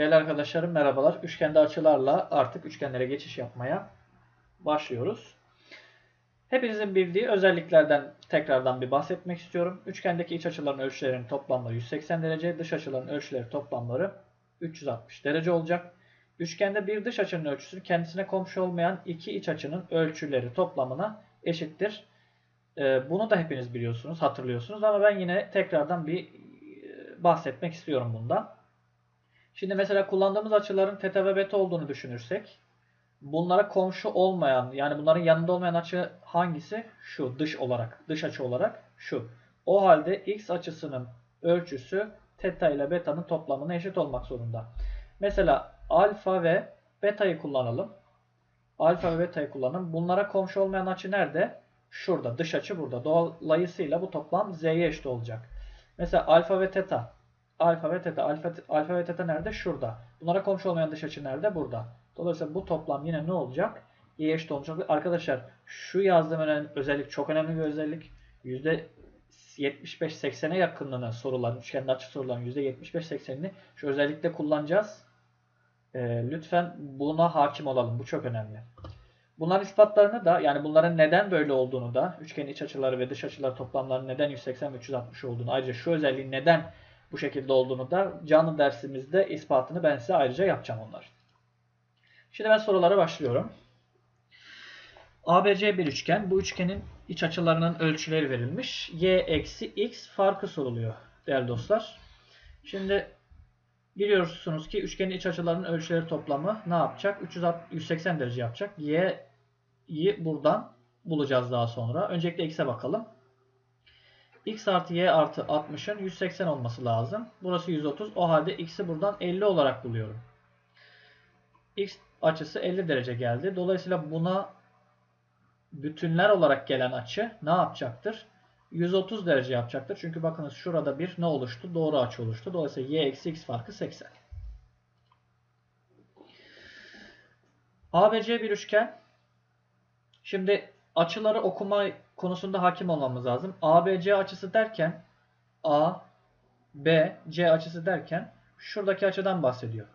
Değerli arkadaşlarım merhabalar. Üçgende açılarla artık üçgenlere geçiş yapmaya başlıyoruz. Hepinizin bildiği özelliklerden tekrardan bir bahsetmek istiyorum. Üçgendeki iç açıların ölçülerinin toplamları 180 derece, dış açıların ölçüleri toplamları 360 derece olacak. Üçgende bir dış açının ölçüsü kendisine komşu olmayan iki iç açının ölçüleri toplamına eşittir. Ee, bunu da hepiniz biliyorsunuz, hatırlıyorsunuz ama ben yine tekrardan bir e, bahsetmek istiyorum bundan. Şimdi mesela kullandığımız açıların teta ve beta olduğunu düşünürsek bunlara komşu olmayan yani bunların yanında olmayan açı hangisi? Şu dış olarak, dış açı olarak şu. O halde x açısının ölçüsü teta ile beta'nın toplamına eşit olmak zorunda. Mesela alfa ve beta'yı kullanalım. Alfa ve beta'yı kullanalım. Bunlara komşu olmayan açı nerede? Şurada. Dış açı burada. Dolayısıyla bu toplam z'ye eşit olacak. Mesela alfa ve teta alfa ve teta. Alfa, alfa ve teta nerede? Şurada. Bunlara komşu olmayan dış açı nerede? Burada. Dolayısıyla bu toplam yine ne olacak? Y eşit olacak. Arkadaşlar şu yazdığım önemli, özellik çok önemli bir özellik. %75-80'e yakınlığını soruların, üçgende açı soruların %75-80'ini şu özellikle kullanacağız. E, lütfen buna hakim olalım. Bu çok önemli. Bunların ispatlarını da yani bunların neden böyle olduğunu da üçgenin iç açıları ve dış açıları toplamlarının neden 180 ve 360 olduğunu ayrıca şu özelliğin neden bu şekilde olduğunu da canlı dersimizde ispatını ben size ayrıca yapacağım onlar. Şimdi ben sorulara başlıyorum. ABC bir üçgen. Bu üçgenin iç açılarının ölçüleri verilmiş. Y eksi x farkı soruluyor değerli dostlar. Şimdi biliyorsunuz ki üçgenin iç açılarının ölçüleri toplamı ne yapacak? 180 derece yapacak. Y'yi buradan bulacağız daha sonra. Öncelikle x'e bakalım x artı y artı 60'ın 180 olması lazım. Burası 130. O halde x'i buradan 50 olarak buluyorum. x açısı 50 derece geldi. Dolayısıyla buna bütünler olarak gelen açı ne yapacaktır? 130 derece yapacaktır. Çünkü bakınız şurada bir ne oluştu? Doğru açı oluştu. Dolayısıyla y eksi x farkı 80. ABC bir üçgen. Şimdi açıları okuma konusunda hakim olmamız lazım. ABC açısı derken A, B, C açısı derken şuradaki açıdan bahsediyor.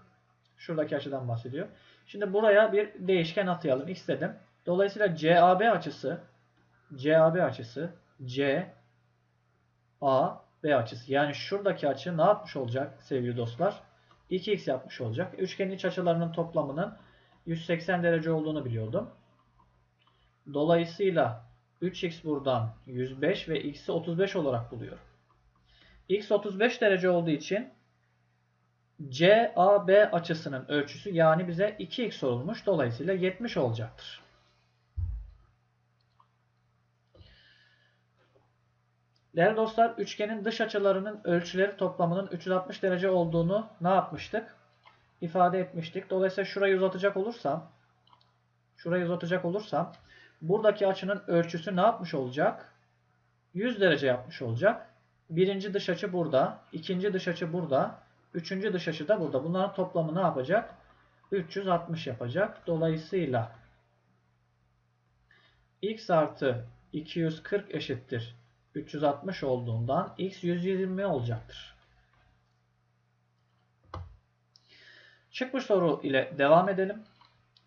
Şuradaki açıdan bahsediyor. Şimdi buraya bir değişken atayalım. X dedim. Dolayısıyla CAB açısı CAB açısı C A B açısı. Yani şuradaki açı ne yapmış olacak sevgili dostlar? 2x yapmış olacak. Üçgenin iç açılarının toplamının 180 derece olduğunu biliyordum. Dolayısıyla 3x buradan 105 ve x'i 35 olarak buluyorum. x 35 derece olduğu için CAB açısının ölçüsü yani bize 2x sorulmuş. Dolayısıyla 70 olacaktır. Değerli dostlar üçgenin dış açılarının ölçüleri toplamının 360 derece olduğunu ne yapmıştık? İfade etmiştik. Dolayısıyla şurayı uzatacak olursam şurayı uzatacak olursam buradaki açının ölçüsü ne yapmış olacak? 100 derece yapmış olacak. Birinci dış açı burada. ikinci dış açı burada. Üçüncü dış açı da burada. Bunların toplamı ne yapacak? 360 yapacak. Dolayısıyla x artı 240 eşittir 360 olduğundan x 120 olacaktır. Çıkmış soru ile devam edelim.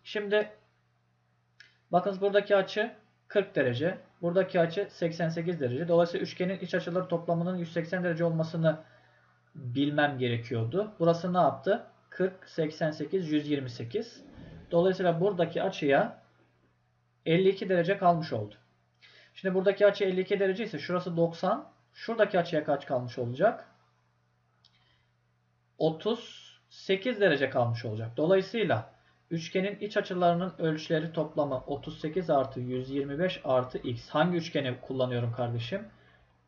Şimdi Bakınız buradaki açı 40 derece. Buradaki açı 88 derece. Dolayısıyla üçgenin iç açıları toplamının 180 derece olmasını bilmem gerekiyordu. Burası ne yaptı? 40, 88, 128. Dolayısıyla buradaki açıya 52 derece kalmış oldu. Şimdi buradaki açı 52 derece ise şurası 90. Şuradaki açıya kaç kalmış olacak? 38 derece kalmış olacak. Dolayısıyla Üçgenin iç açılarının ölçüleri toplamı 38 artı 125 artı x. Hangi üçgeni kullanıyorum kardeşim?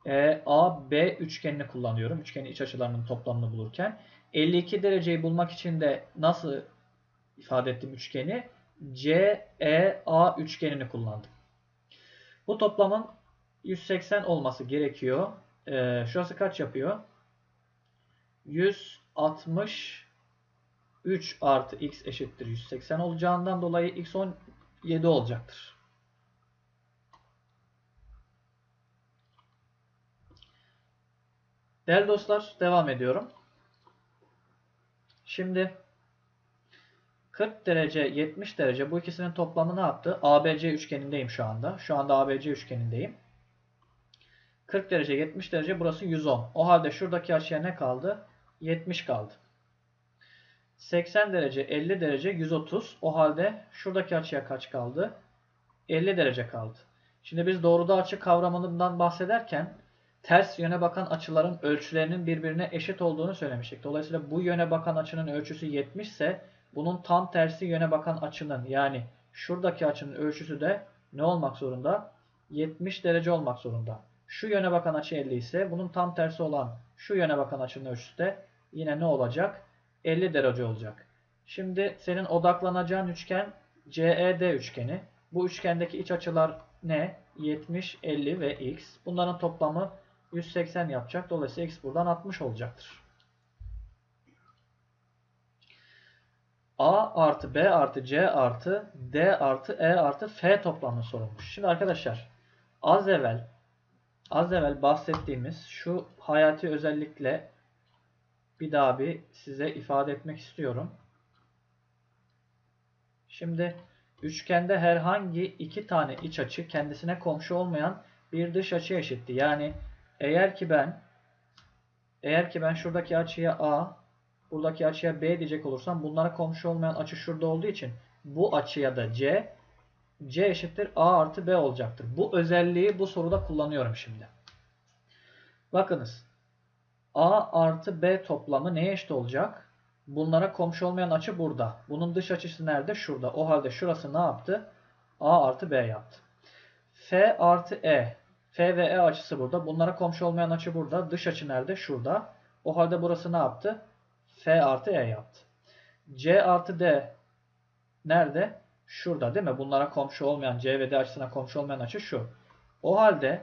E, A, B üçgenini kullanıyorum. Üçgenin iç açılarının toplamını bulurken. 52 dereceyi bulmak için de nasıl ifade ettim üçgeni? C, E, A üçgenini kullandım. Bu toplamın 180 olması gerekiyor. E, şurası kaç yapıyor? 160 3 artı x eşittir 180 olacağından dolayı x 17 olacaktır. Değerli dostlar devam ediyorum. Şimdi 40 derece 70 derece bu ikisinin toplamı ne yaptı? ABC üçgenindeyim şu anda. Şu anda ABC üçgenindeyim. 40 derece 70 derece burası 110. O halde şuradaki açıya ne kaldı? 70 kaldı. 80 derece 50 derece 130. O halde şuradaki açıya kaç kaldı? 50 derece kaldı. Şimdi biz doğruda açı kavramından bahsederken ters yöne bakan açıların ölçülerinin birbirine eşit olduğunu söylemiştik. Dolayısıyla bu yöne bakan açının ölçüsü 70 ise bunun tam tersi yöne bakan açının yani şuradaki açının ölçüsü de ne olmak zorunda? 70 derece olmak zorunda. Şu yöne bakan açı 50 ise bunun tam tersi olan şu yöne bakan açının ölçüsü de yine ne olacak? 50 derece olacak. Şimdi senin odaklanacağın üçgen CED üçgeni. Bu üçgendeki iç açılar ne? 70, 50 ve x. Bunların toplamı 180 yapacak. Dolayısıyla x buradan 60 olacaktır. A artı B artı C artı D artı E artı F toplamı sorulmuş. Şimdi arkadaşlar az evvel az evvel bahsettiğimiz şu hayati özellikle bir daha bir size ifade etmek istiyorum. Şimdi üçgende herhangi iki tane iç açı kendisine komşu olmayan bir dış açı eşitti. Yani eğer ki ben eğer ki ben şuradaki açıya A, buradaki açıya B diyecek olursam bunlara komşu olmayan açı şurada olduğu için bu açıya da C, C eşittir A artı B olacaktır. Bu özelliği bu soruda kullanıyorum şimdi. Bakınız. A artı B toplamı neye eşit olacak? Bunlara komşu olmayan açı burada. Bunun dış açısı nerede? Şurada. O halde şurası ne yaptı? A artı B yaptı. F artı E. F ve E açısı burada. Bunlara komşu olmayan açı burada. Dış açı nerede? Şurada. O halde burası ne yaptı? F artı E yaptı. C artı D nerede? Şurada değil mi? Bunlara komşu olmayan C ve D açısına komşu olmayan açı şu. O halde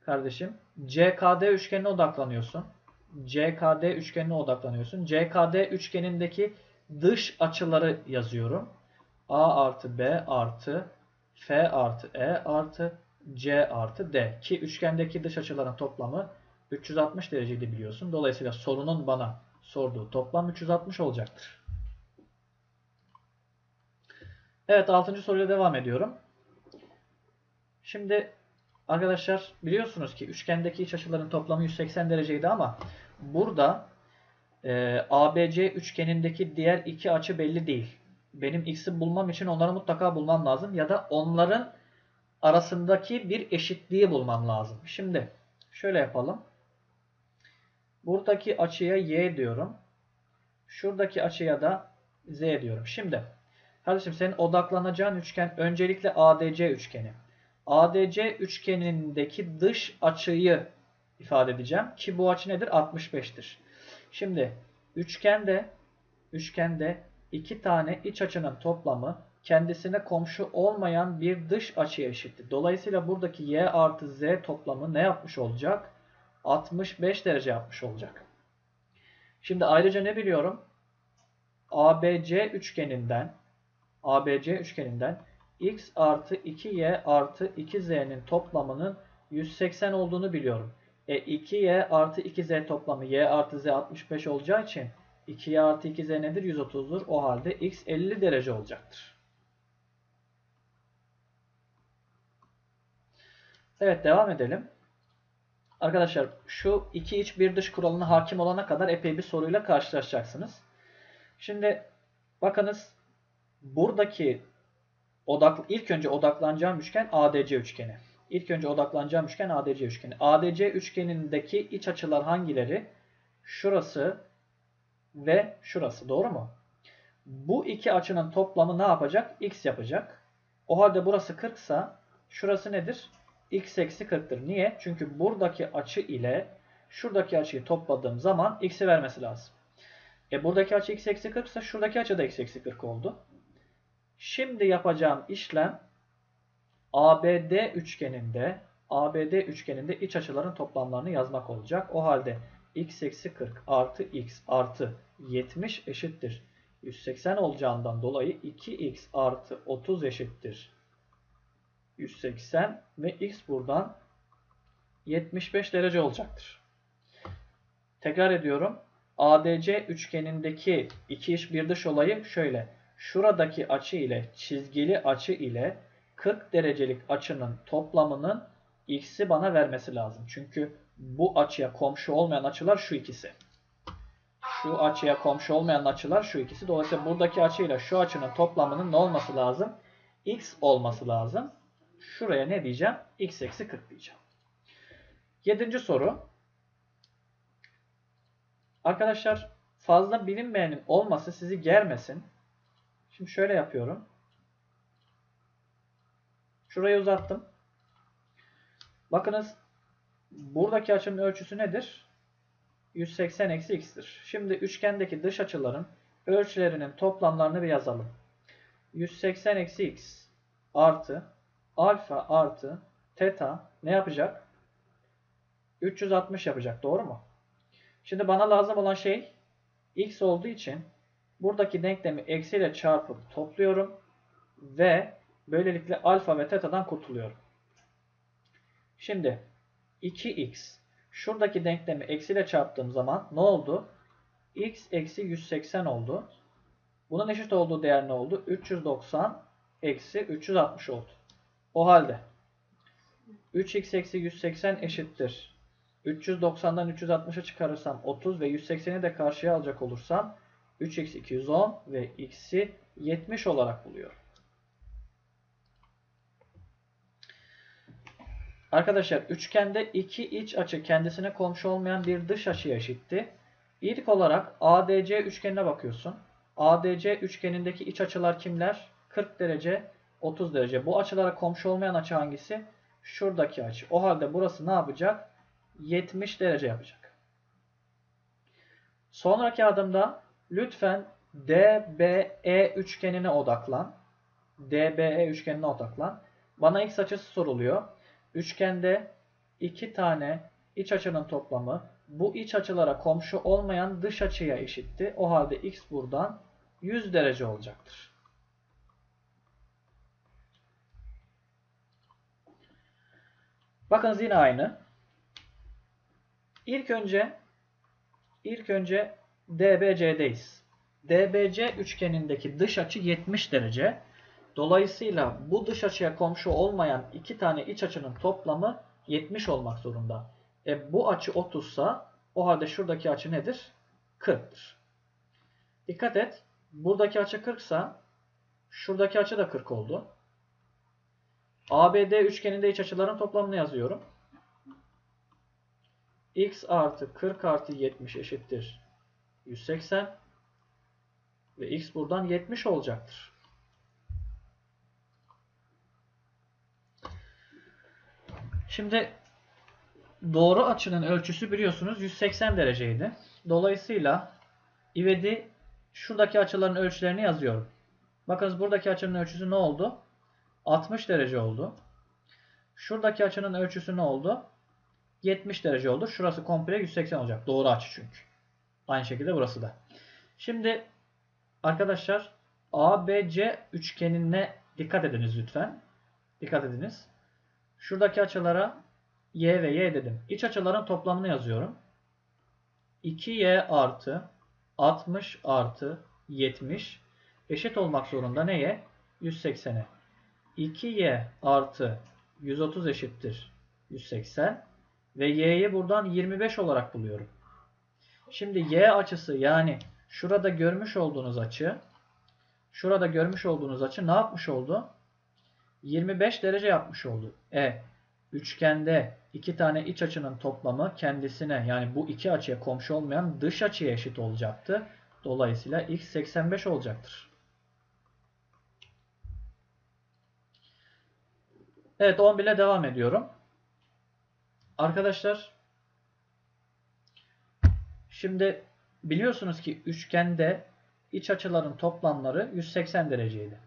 kardeşim CKD üçgenine odaklanıyorsun. CKD üçgenine odaklanıyorsun. CKD üçgenindeki dış açıları yazıyorum. A artı B artı F artı E artı C artı D. Ki üçgendeki dış açıların toplamı 360 dereceydi biliyorsun. Dolayısıyla sorunun bana sorduğu toplam 360 olacaktır. Evet 6. soruyla devam ediyorum. Şimdi arkadaşlar biliyorsunuz ki üçgendeki iç açıların toplamı 180 dereceydi ama burada e, ABC üçgenindeki diğer iki açı belli değil. Benim x'i bulmam için onları mutlaka bulmam lazım ya da onların arasındaki bir eşitliği bulmam lazım. Şimdi şöyle yapalım. Buradaki açıya y diyorum. Şuradaki açıya da z diyorum. Şimdi kardeşim senin odaklanacağın üçgen öncelikle ADC üçgeni. ADC üçgenindeki dış açıyı ifade edeceğim ki bu açı nedir? 65'tir. Şimdi üçgende üçgende iki tane iç açının toplamı kendisine komşu olmayan bir dış açıya eşittir. Dolayısıyla buradaki y artı z toplamı ne yapmış olacak? 65 derece yapmış olacak. Şimdi ayrıca ne biliyorum? ABC üçgeninden ABC üçgeninden x artı 2y artı 2z'nin toplamının 180 olduğunu biliyorum. E 2y artı 2z toplamı y artı z 65 olacağı için 2y artı 2z nedir? 130'dur. O halde x 50 derece olacaktır. Evet devam edelim. Arkadaşlar şu iki iç bir dış kuralına hakim olana kadar epey bir soruyla karşılaşacaksınız. Şimdi bakınız buradaki odak ilk önce odaklanacağım üçgen ADC üçgeni. İlk önce odaklanacağım üçgen ADC üçgeni. ADC üçgenindeki iç açılar hangileri? Şurası ve şurası. Doğru mu? Bu iki açının toplamı ne yapacak? X yapacak. O halde burası 40 ise şurası nedir? X eksi 40'tır. Niye? Çünkü buradaki açı ile şuradaki açıyı topladığım zaman x'i vermesi lazım. E buradaki açı x eksi 40 ise şuradaki açı da x eksi 40 oldu. Şimdi yapacağım işlem ABD üçgeninde ABD üçgeninde iç açıların toplamlarını yazmak olacak. O halde x eksi 40 artı x artı 70 eşittir. 180 olacağından dolayı 2x artı 30 eşittir. 180 ve x buradan 75 derece olacaktır. Tekrar ediyorum. ADC üçgenindeki iki iç bir dış olayı şöyle. Şuradaki açı ile çizgili açı ile 40 derecelik açının toplamının x'i bana vermesi lazım. Çünkü bu açıya komşu olmayan açılar şu ikisi. Şu açıya komşu olmayan açılar şu ikisi. Dolayısıyla buradaki açıyla şu açının toplamının ne olması lazım? x olması lazım. Şuraya ne diyeceğim? x eksi 40 diyeceğim. Yedinci soru. Arkadaşlar fazla bilinmeyenin olması sizi germesin. Şimdi şöyle yapıyorum. Şurayı uzattım. Bakınız buradaki açının ölçüsü nedir? 180 eksi x'tir. Şimdi üçgendeki dış açıların ölçülerinin toplamlarını bir yazalım. 180 eksi x artı alfa artı teta ne yapacak? 360 yapacak. Doğru mu? Şimdi bana lazım olan şey x olduğu için buradaki denklemi eksiyle çarpıp topluyorum ve böylelikle alfa ve teta'dan kurtuluyorum. Şimdi 2x şuradaki denklemi eksiyle çarptığım zaman ne oldu? x eksi 180 oldu. Bunun eşit olduğu değer ne oldu? 390 eksi 360 oldu. O halde 3x eksi 180 eşittir. 390'dan 360'ı çıkarırsam 30 ve 180'i de karşıya alacak olursam 3x 210 ve x'i 70 olarak buluyorum. Arkadaşlar üçgende iki iç açı kendisine komşu olmayan bir dış açıya eşitti. İlk olarak ADC üçgenine bakıyorsun. ADC üçgenindeki iç açılar kimler? 40 derece, 30 derece. Bu açılara komşu olmayan açı hangisi? Şuradaki açı. O halde burası ne yapacak? 70 derece yapacak. Sonraki adımda lütfen DBE üçgenine odaklan. DBE üçgenine odaklan. Bana x açısı soruluyor. Üçgende iki tane iç açının toplamı bu iç açılara komşu olmayan dış açıya eşitti. O halde x buradan 100 derece olacaktır. Bakınız yine aynı. İlk önce ilk önce DBC'deyiz. DBC üçgenindeki dış açı 70 derece. Dolayısıyla bu dış açıya komşu olmayan iki tane iç açının toplamı 70 olmak zorunda. E bu açı 30 sa o halde şuradaki açı nedir? 40'tır. Dikkat et. Buradaki açı 40 sa şuradaki açı da 40 oldu. ABD üçgeninde iç açıların toplamını yazıyorum. x artı 40 artı 70 eşittir 180 ve x buradan 70 olacaktır. Şimdi doğru açının ölçüsü biliyorsunuz 180 dereceydi. Dolayısıyla ivedi şuradaki açıların ölçülerini yazıyorum. Bakınız buradaki açının ölçüsü ne oldu? 60 derece oldu. Şuradaki açının ölçüsü ne oldu? 70 derece oldu. Şurası komple 180 olacak. Doğru açı çünkü. Aynı şekilde burası da. Şimdi arkadaşlar ABC üçgenine dikkat ediniz lütfen. Dikkat ediniz. Şuradaki açılara y ve y dedim. İç açıların toplamını yazıyorum. 2y artı 60 artı 70 eşit olmak zorunda neye? 180'e. 2y artı 130 eşittir 180 ve y'yi buradan 25 olarak buluyorum. Şimdi y açısı yani şurada görmüş olduğunuz açı şurada görmüş olduğunuz açı ne yapmış oldu? 25 derece yapmış oldu. E üçgende iki tane iç açının toplamı kendisine yani bu iki açıya komşu olmayan dış açıya eşit olacaktı. Dolayısıyla x 85 olacaktır. Evet 11 ile devam ediyorum. Arkadaşlar şimdi biliyorsunuz ki üçgende iç açıların toplamları 180 dereceydi.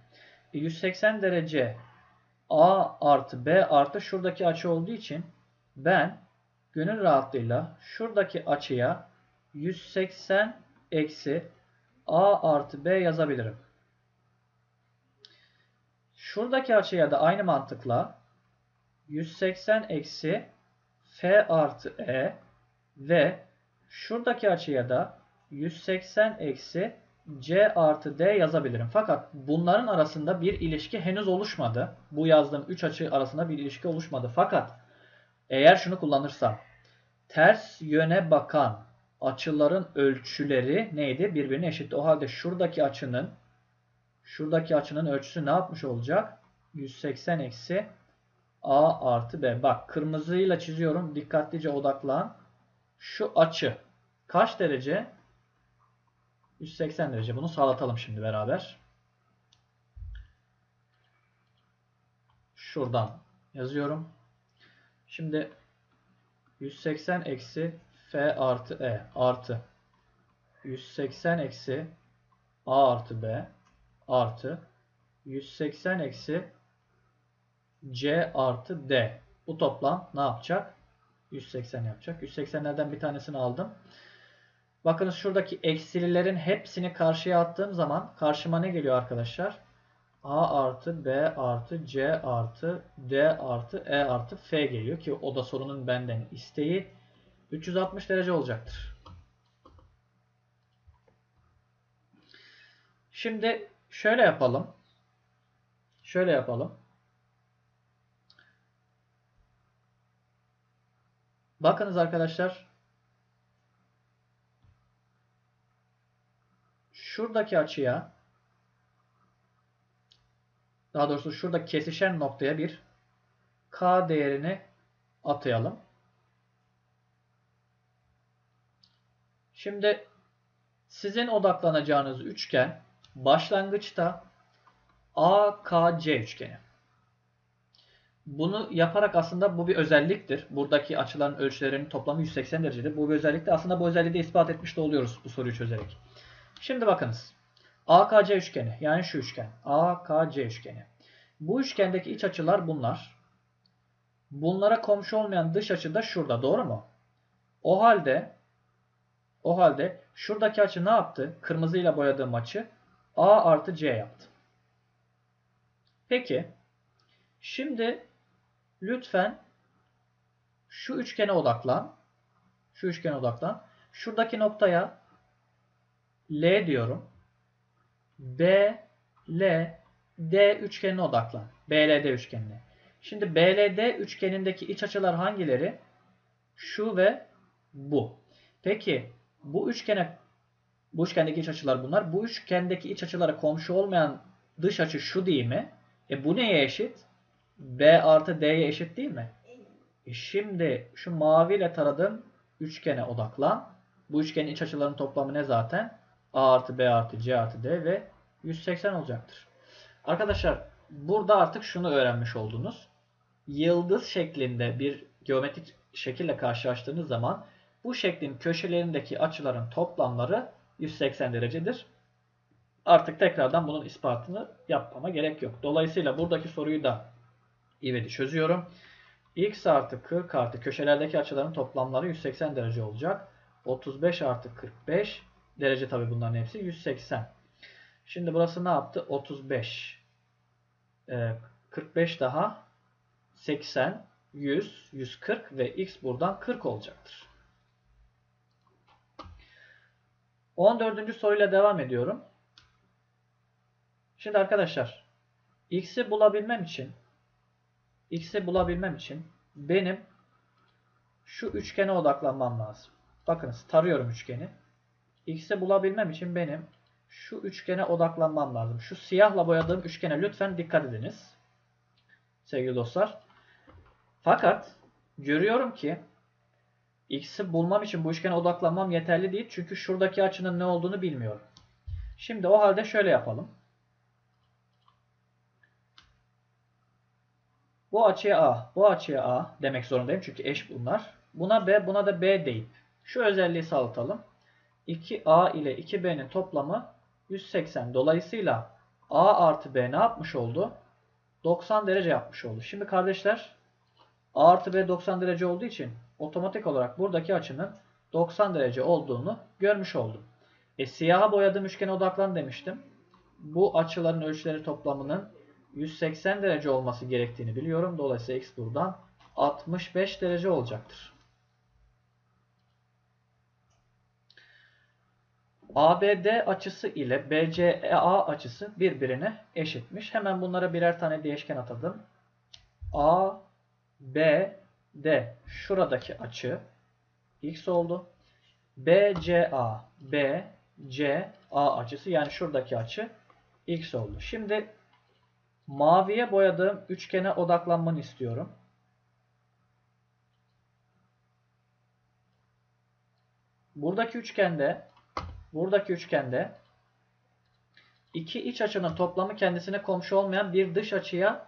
180 e, derece A artı B artı şuradaki açı olduğu için ben gönül rahatlığıyla şuradaki açıya 180 eksi A artı B yazabilirim. Şuradaki açıya da aynı mantıkla 180 eksi F artı E ve şuradaki açıya da 180 eksi C artı D yazabilirim. Fakat bunların arasında bir ilişki henüz oluşmadı. Bu yazdığım 3 açı arasında bir ilişki oluşmadı. Fakat eğer şunu kullanırsam ters yöne bakan açıların ölçüleri neydi? Birbirine eşit. O halde şuradaki açının şuradaki açının ölçüsü ne yapmış olacak? 180 eksi A artı B. Bak kırmızıyla çiziyorum. Dikkatlice odaklan. Şu açı kaç derece? 180 derece. Bunu sağlatalım şimdi beraber. Şuradan yazıyorum. Şimdi 180 eksi F artı E artı 180 eksi A artı B artı 180 eksi C artı D. Bu toplam ne yapacak? 180 yapacak. 180'lerden bir tanesini aldım. Bakınız şuradaki eksililerin hepsini karşıya attığım zaman karşıma ne geliyor arkadaşlar? A artı B artı C artı D artı E artı F geliyor ki o da sorunun benden isteği 360 derece olacaktır. Şimdi şöyle yapalım. Şöyle yapalım. Bakınız arkadaşlar. Şuradaki açıya daha doğrusu şurada kesişen noktaya bir K değerini atayalım. Şimdi sizin odaklanacağınız üçgen başlangıçta AKC üçgeni. Bunu yaparak aslında bu bir özelliktir. Buradaki açıların ölçülerinin toplamı 180 derecedir. Bu bir özelliktir. Aslında bu özelliği de ispat etmiş de oluyoruz bu soruyu çözerek. Şimdi bakınız. AKC üçgeni yani şu üçgen. AKC üçgeni. Bu üçgendeki iç açılar bunlar. Bunlara komşu olmayan dış açı da şurada. Doğru mu? O halde o halde şuradaki açı ne yaptı? Kırmızıyla boyadığım açı A artı C yaptı. Peki. Şimdi lütfen şu üçgene odaklan. Şu üçgene odaklan. Şuradaki noktaya L diyorum. B, L, D üçgenine odaklan. BLD üçgenine. Şimdi BLD üçgenindeki iç açılar hangileri? Şu ve bu. Peki bu üçgene bu üçgendeki iç açılar bunlar. Bu üçgendeki iç açılara komşu olmayan dış açı şu değil mi? E bu neye eşit? B artı D'ye eşit değil mi? E şimdi şu maviyle taradığım üçgene odaklan. Bu üçgenin iç açılarının toplamı ne zaten? A artı B artı C artı D ve 180 olacaktır. Arkadaşlar burada artık şunu öğrenmiş oldunuz. Yıldız şeklinde bir geometrik şekille karşılaştığınız zaman bu şeklin köşelerindeki açıların toplamları 180 derecedir. Artık tekrardan bunun ispatını yapmama gerek yok. Dolayısıyla buradaki soruyu da ivedi çözüyorum. x artı 40 artı köşelerdeki açıların toplamları 180 derece olacak. 35 artı 45 derece tabi bunların hepsi 180. Şimdi burası ne yaptı? 35. Ee, 45 daha 80, 100, 140 ve x buradan 40 olacaktır. 14. soruyla devam ediyorum. Şimdi arkadaşlar x'i bulabilmem için x'i bulabilmem için benim şu üçgene odaklanmam lazım. Bakınız tarıyorum üçgeni. x'i bulabilmem için benim şu üçgene odaklanmam lazım. Şu siyahla boyadığım üçgene lütfen dikkat ediniz. Sevgili dostlar. Fakat görüyorum ki x'i bulmam için bu üçgene odaklanmam yeterli değil. Çünkü şuradaki açının ne olduğunu bilmiyorum. Şimdi o halde şöyle yapalım. Bu açıya A, bu açıya A demek zorundayım çünkü eş bunlar. Buna B, buna da B deyip şu özelliği sağlatalım. 2A ile 2B'nin toplamı 180. Dolayısıyla A artı B ne yapmış oldu? 90 derece yapmış oldu. Şimdi kardeşler A artı B 90 derece olduğu için otomatik olarak buradaki açının 90 derece olduğunu görmüş oldum. E, siyaha boyadığım üçgene odaklan demiştim. Bu açıların ölçüleri toplamının 180 derece olması gerektiğini biliyorum. Dolayısıyla x buradan 65 derece olacaktır. ABD açısı ile BCA açısı birbirine eşitmiş. Hemen bunlara birer tane değişken atadım. A, B, D. Şuradaki açı x oldu. BCA, BCA açısı yani şuradaki açı x oldu. Şimdi maviye boyadığım üçgene odaklanmanı istiyorum. Buradaki üçgende buradaki üçgende iki iç açının toplamı kendisine komşu olmayan bir dış açıya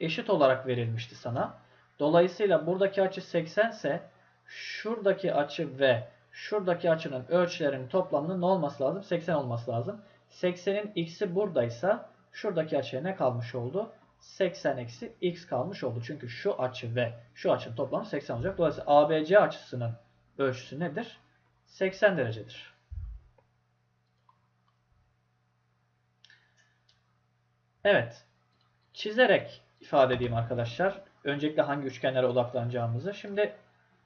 eşit olarak verilmişti sana. Dolayısıyla buradaki açı 80 ise şuradaki açı ve şuradaki açının ölçülerinin toplamının ne olması lazım? 80 olması lazım. 80'in x'i buradaysa şuradaki açıya ne kalmış oldu? 80 eksi x kalmış oldu. Çünkü şu açı ve şu açının toplamı 80 olacak. Dolayısıyla ABC açısının ölçüsü nedir? 80 derecedir. Evet. Çizerek ifade edeyim arkadaşlar. Öncelikle hangi üçgenlere odaklanacağımızı. Şimdi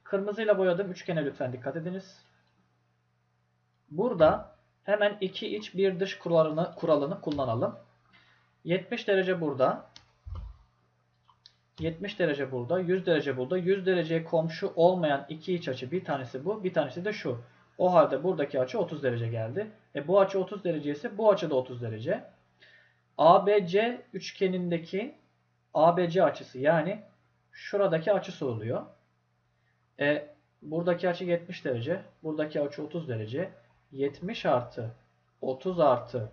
kırmızıyla boyadığım üçgene lütfen dikkat ediniz. Burada hemen iki iç bir dış kuralını, kuralını kullanalım. 70 derece burada. 70 derece burada. 100 derece burada. 100 dereceye komşu olmayan iki iç açı. Bir tanesi bu. Bir tanesi de şu. O halde buradaki açı 30 derece geldi. E bu açı 30 derece ise bu açı da 30 derece. ABC üçgenindeki ABC açısı yani şuradaki açısı oluyor. E, buradaki açı 70 derece. Buradaki açı 30 derece. 70 artı 30 artı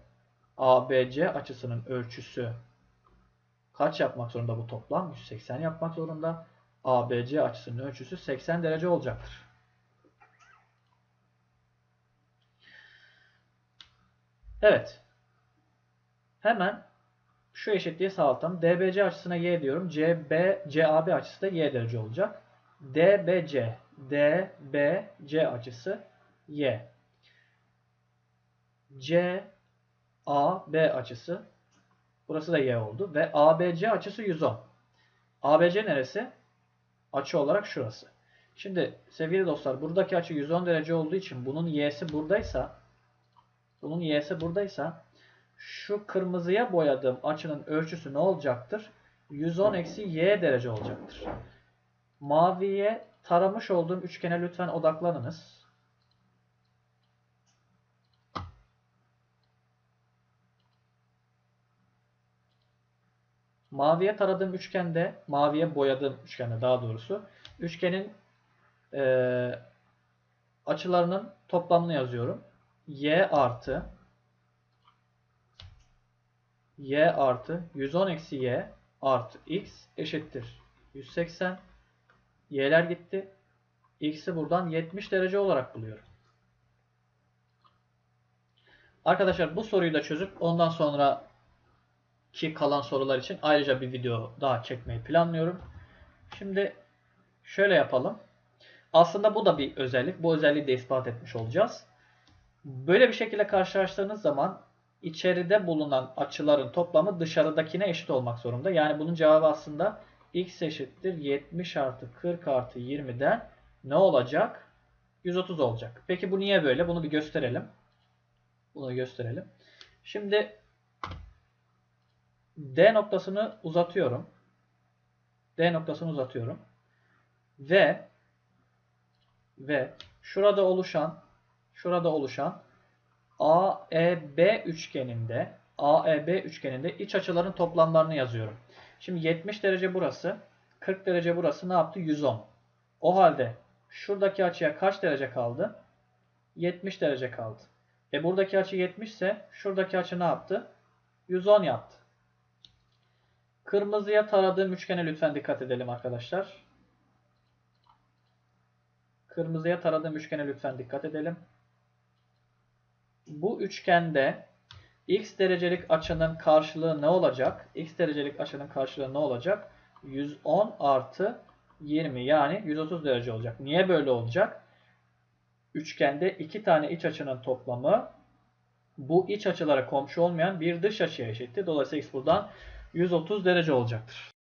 ABC açısının ölçüsü kaç yapmak zorunda bu toplam? 180 yapmak zorunda. ABC açısının ölçüsü 80 derece olacaktır. Evet. Hemen şu eşitliği sağlatalım. DBC açısına y diyorum. CB, CAB açısı da y derece olacak. DBC, DBC açısı y. CAB açısı burası da y oldu. Ve ABC açısı 110. ABC neresi? Açı olarak şurası. Şimdi sevgili dostlar buradaki açı 110 derece olduğu için bunun y'si buradaysa bunun y'si buradaysa şu kırmızıya boyadığım açının ölçüsü ne olacaktır? 110 eksi y derece olacaktır. Maviye taramış olduğum üçgene lütfen odaklanınız. Maviye taradığım üçgende, maviye boyadığım üçgende daha doğrusu, üçgenin e, açılarının toplamını yazıyorum. y artı y artı 110 eksi y artı x eşittir 180. Y'ler gitti. X'i buradan 70 derece olarak buluyorum. Arkadaşlar bu soruyu da çözüp ondan sonra ki kalan sorular için ayrıca bir video daha çekmeyi planlıyorum. Şimdi şöyle yapalım. Aslında bu da bir özellik. Bu özelliği de ispat etmiş olacağız. Böyle bir şekilde karşılaştığınız zaman içeride bulunan açıların toplamı dışarıdakine eşit olmak zorunda. Yani bunun cevabı aslında x eşittir 70 artı 40 artı 20'den ne olacak? 130 olacak. Peki bu niye böyle? Bunu bir gösterelim. Bunu gösterelim. Şimdi D noktasını uzatıyorum. D noktasını uzatıyorum. Ve ve şurada oluşan şurada oluşan AEB üçgeninde AEB üçgeninde iç açıların toplamlarını yazıyorum. Şimdi 70 derece burası, 40 derece burası ne yaptı? 110. O halde şuradaki açıya kaç derece kaldı? 70 derece kaldı. E buradaki açı 70 ise şuradaki açı ne yaptı? 110 yaptı. Kırmızıya taradığım üçgene lütfen dikkat edelim arkadaşlar. Kırmızıya taradığım üçgene lütfen dikkat edelim. Bu üçgende x derecelik açının karşılığı ne olacak? x derecelik açının karşılığı ne olacak? 110 artı 20 yani 130 derece olacak. Niye böyle olacak? Üçgende iki tane iç açının toplamı bu iç açılara komşu olmayan bir dış açıya eşitti. Dolayısıyla x buradan 130 derece olacaktır.